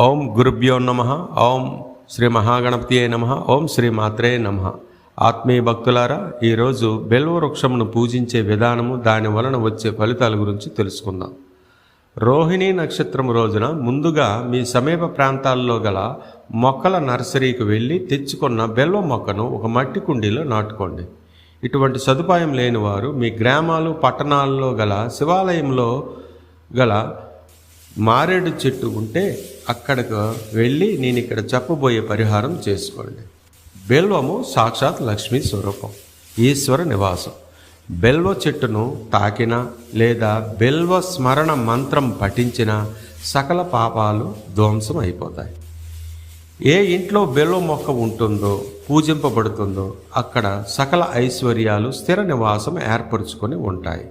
ఓం గురుభ్యో నమ ఓం శ్రీ మహాగణపతియే నమ ఓం శ్రీ మాత్రే నమ. ఆత్మీయ భక్తులారా ఈరోజు బెల్వ వృక్షమును పూజించే విధానము దాని వలన వచ్చే ఫలితాల గురించి తెలుసుకుందాం. రోహిణీ నక్షత్రం రోజున ముందుగా మీ సమీప ప్రాంతాల్లో గల మొక్కల నర్సరీకి వెళ్ళి తెచ్చుకున్న బెల్వ మొక్కను ఒక మట్టి కుండీలో నాటుకోండి. ఇటువంటి సదుపాయం లేని వారు మీ గ్రామాలు పట్టణాల్లో గల శివాలయంలో గల మారేడు చెట్టు ఉంటే అక్కడికి వెళ్ళి నేను ఇక్కడ చెప్పబోయే పరిహారం చేసుకోండి. బెల్వము సాక్షాత్ లక్ష్మీ స్వరూపం ఈశ్వర నివాసం. బెల్వ చెట్టును తాకిన లేదా బెల్వ స్మరణ మంత్రం పఠించిన సకల పాపాలు ధ్వంసం అయిపోతాయి ఏ ఇంట్లో బెల్వ మొక్క ఉంటుందో పూజింపబడుతుందో అక్కడ సకల ఐశ్వర్యాలు స్థిర నివాసం ఏర్పరచుకొని ఉంటాయి.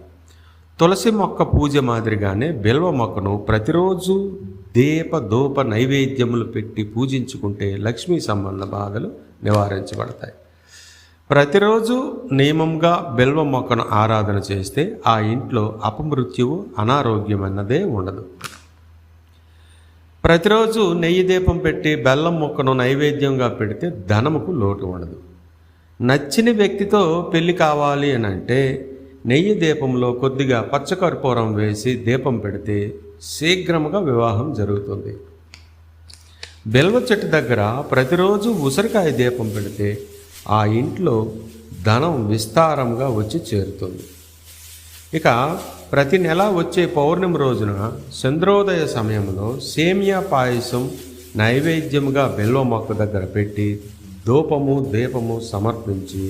తులసి మొక్క పూజ మాదిరిగానే బిల్వ మొక్కను ప్రతిరోజు దీప దూప నైవేద్యములు పెట్టి పూజించుకుంటే లక్ష్మీ సంబంధ బాధలు నివారించబడతాయి. ప్రతిరోజు నియమంగా బిల్వ మొక్కను ఆరాధన చేస్తే ఆ ఇంట్లో అపమృత్యువు అనారోగ్యం అన్నదే ఉండదు. ప్రతిరోజు నెయ్యి దీపం పెట్టి బెల్లం మొక్కను నైవేద్యంగా పెడితే ధనముకు లోటు ఉండదు. నచ్చిన వ్యక్తితో పెళ్ళి కావాలి అని అంటే నెయ్యి దీపంలో కొద్దిగా పచ్చకర్పూరం వేసి దీపం పెడితే శీఘ్రముగా వివాహం జరుగుతుంది. బెల్వ చెట్టు దగ్గర ప్రతిరోజు ఉసిరికాయ దీపం పెడితే ఆ ఇంట్లో ధనం విస్తారంగా వచ్చి చేరుతుంది. ఇక ప్రతి నెల వచ్చే పౌర్ణమి రోజున చంద్రోదయ సమయంలో సేమియా పాయసం నైవేద్యముగా బెల్వ మొక్క దగ్గర పెట్టి ధూపము దీపము సమర్పించి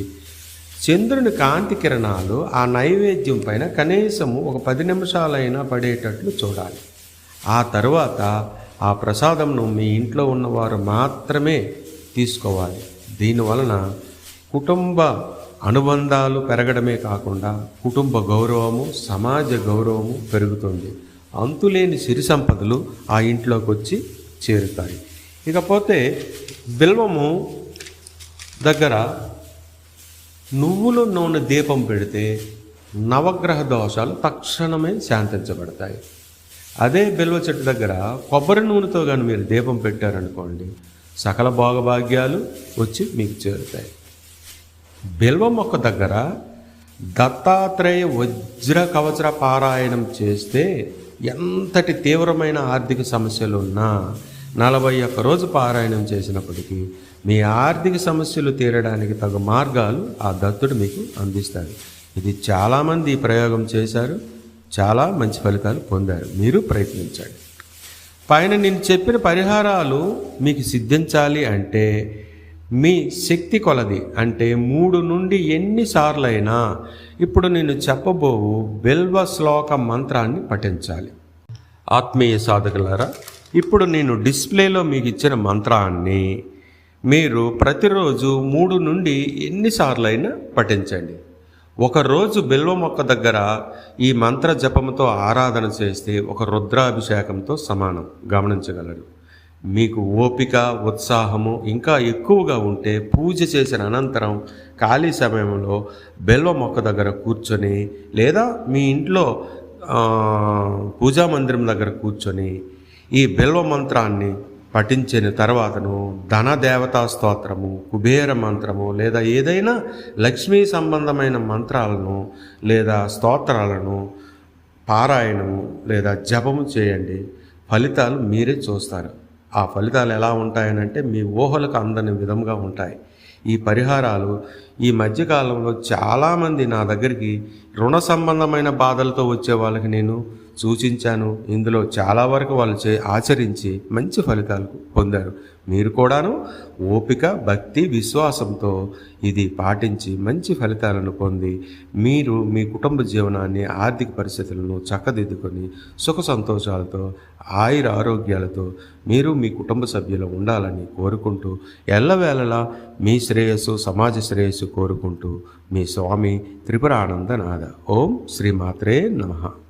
చంద్రుని కాంతి కిరణాలు ఆ నైవేద్యం పైన కనీసము ఒక పది నిమిషాలైనా పడేటట్లు చూడాలి. ఆ తర్వాత ఆ ప్రసాదంను మీ ఇంట్లో ఉన్నవారు మాత్రమే తీసుకోవాలి. దీనివలన కుటుంబ అనుబంధాలు పెరగడమే కాకుండా కుటుంబ గౌరవము సమాజ గౌరవము పెరుగుతుంది. అంతులేని సిరి సంపదలు ఆ ఇంట్లోకి వచ్చి చేరుతాయి. ఇకపోతే బిల్వము దగ్గర నువ్వుల నూనె దీపం పెడితే నవగ్రహ దోషాలు తక్షణమే శాంతించబడతాయి. అదే బిల్వ చెట్టు దగ్గర కొబ్బరి నూనెతో కానీ మీరు దీపం పెట్టారనుకోండి సకల భోగభాగ్యాలు వచ్చి మీకు చేరుతాయి. బిల్వ మొక్క దగ్గర దత్తాత్రేయ వజ్ర కవచర పారాయణం చేస్తే ఎంతటి తీవ్రమైన ఆర్థిక సమస్యలు ఉన్నా నలభై ఒక్క రోజు పారాయణం చేసినప్పటికీ మీ ఆర్థిక సమస్యలు తీరడానికి తగు మార్గాలు ఆ దత్తుడు మీకు అందిస్తాడు. ఇది చాలామంది ఈ ప్రయోగం చేశారు. చాలా మంచి ఫలితాలు పొందారు. మీరు ప్రయత్నించండి. పైన నేను చెప్పిన పరిహారాలు మీకు సిద్ధించాలి అంటే మీ శక్తి కొలది. అంటే మూడు నుండి ఎన్నిసార్లైనా ఇప్పుడు నేను చెప్పబోవు బెల్వ శ్లోక మంత్రాన్ని పఠించాలి. ఆత్మీయ సాధకులారా ఇప్పుడు నేను డిస్ప్లేలో మీకు ఇచ్చిన మంత్రాన్ని మీరు ప్రతిరోజు మూడు నుండి ఎన్నిసార్లైనా పఠించండి. ఒకరోజు బిల్వ మొక్క దగ్గర ఈ మంత్ర జపంతో ఆరాధన చేస్తే ఒక రుద్రాభిషేకంతో సమానం. గమనించగలరు. మీకు ఓపిక ఉత్సాహము ఇంకా ఎక్కువగా ఉంటే పూజ చేసిన అనంతరం ఖాళీ సమయంలో బెల్వ మొక్క దగ్గర కూర్చొని లేదా మీ ఇంట్లో పూజా మందిరం దగ్గర కూర్చొని ఈ బిల్వ మంత్రాన్ని పఠించిన తర్వాతను ధన దేవతా స్తోత్రము కుబేర మంత్రము లేదా ఏదైనా లక్ష్మీ సంబంధమైన మంత్రాలను లేదా స్తోత్రాలను పారాయణము లేదా జపము చేయండి. ఫలితాలు మీరే చూస్తారు. ఆ ఫలితాలు ఎలా ఉంటాయనంటే మీ ఊహలకు అందని విధంగా ఉంటాయి. ఈ పరిహారాలు ఈ మధ్యకాలంలో చాలామంది నా దగ్గరికి రుణ సంబంధమైన బాధలతో వచ్చే వాళ్ళకి నేను సూచించాను. ఇందులో చాలా వరకు వాళ్ళు చే ఆచరించి మంచి ఫలితాలు పొందారు. మీరు కూడాను ఓపిక భక్తి విశ్వాసంతో ఇది పాటించి మంచి ఫలితాలను పొంది మీరు మీ కుటుంబ జీవనాన్ని ఆర్థిక పరిస్థితులను చక్కదిద్దుకొని సుఖ సంతోషాలతో ఆయుర ఆరోగ్యాలతో మీరు మీ కుటుంబ సభ్యులు ఉండాలని కోరుకుంటూ ఎల్లవేళలా మీ శ్రేయస్సు సమాజ శ్రేయస్సు కోరుకుంటూ మీ స్వామి త్రిపురానందనాథ. ఓం శ్రీమాత్రే నమః.